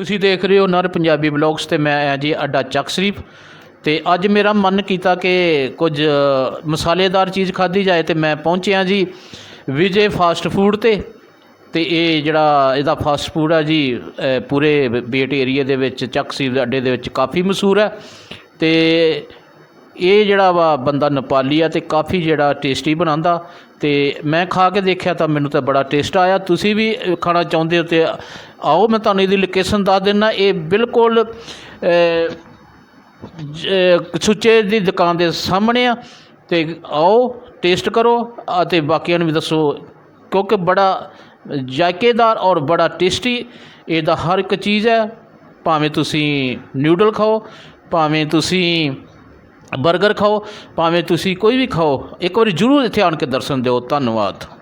ਤੁਸੀਂ ਦੇਖ ਰਹੇ ਹੋ ਨਰ ਪੰਜਾਬੀ ਬਲੌਗਸ ਤੇ ਮੈਂ ਆਇਆ ਜੀ ਅੱਡਾ ਚੱਕ ਸ਼ਰੀਫ। ਤੇ ਅੱਜ ਮੇਰਾ ਮਨ ਕੀਤਾ ਕਿ ਕੁਝ ਮਸਾਲੇਦਾਰ ਚੀਜ਼ ਖਾਧੀ ਜਾਏ ਤੇ ਮੈਂ ਪਹੁੰਚਿਆ ਜੀ ਵਿਜੇ ਫਾਸਟ ਫੂਡ ਤੇ। ਤੇ ਇਹ ਜਿਹੜਾ ਇਹਦਾ ਫਾਸਟ ਫੂਡ ਆ ਜੀ ਪੂਰੇ ਬੇਟ ਏਰੀਆ ਦੇ ਵਿੱਚ, ਚੱਕ ਸ਼ਰੀਫ ਦੇ ਅੱਡੇ ਦੇ ਵਿੱਚ ਕਾਫੀ ਮਸ਼ਹੂਰ ਹੈ। ਤੇ ਇਹ ਜਿਹੜਾ ਵਾ ਬੰਦਾ ਨੇਪਾਲੀ ਆ ਤੇ ਕਾਫੀ ਜਿਹੜਾ ਟੇਸਟੀ ਬਣਾਉਂਦਾ ਤੇ ਮੈਂ ਖਾ ਕੇ ਦੇਖਿਆ ਤਾਂ ਮੈਨੂੰ ਤਾਂ ਬੜਾ ਟੇਸਟ ਆਇਆ। ਤੁਸੀਂ ਵੀ ਖਾਣਾ ਚਾਹੁੰਦੇ ਹੋ ਤੇ ਆਓ, ਮੈਂ ਤੁਹਾਨੂੰ ਇਹਦੀ ਲੋਕੇਸ਼ਨ ਦੱਸ ਦਿੰਦਾ ਇਹ ਬਿਲਕੁਲ ਸੁੱਚੇ ਦੀ ਦੁਕਾਨ ਦੇ ਸਾਹਮਣੇ ਆ ਤੇ ਆਓ ਟੇਸਟ ਕਰੋ ਅਤੇ ਬਾਕੀਆਂ ਨੂੰ ਵੀ ਦੱਸੋ ਕਿਉਂਕਿ ਬੜਾ ਜਾਇਕੇਦਾਰ ਔਰ ਬੜਾ ਟੇਸਟੀ ਇਹਦਾ ਹਰ ਇੱਕ ਚੀਜ਼ ਹੈ। ਭਾਵੇਂ ਤੁਸੀਂ ਨਿਊਡਲ ਖਾਓ, ਭਾਵੇਂ ਤੁਸੀਂ 버ਗਰ ਖਾਓ, ਭਾਵੇਂ ਤੁਸੀਂ ਕੋਈ ਵੀ ਖਾਓ, ਇੱਕ ਵਾਰੀ ਜ਼ਰੂਰ ਇੱਥੇ ਆਣ ਕੇ ਦਰਸ਼ਨ ਦਿਓ। ਧੰਨਵਾਦ।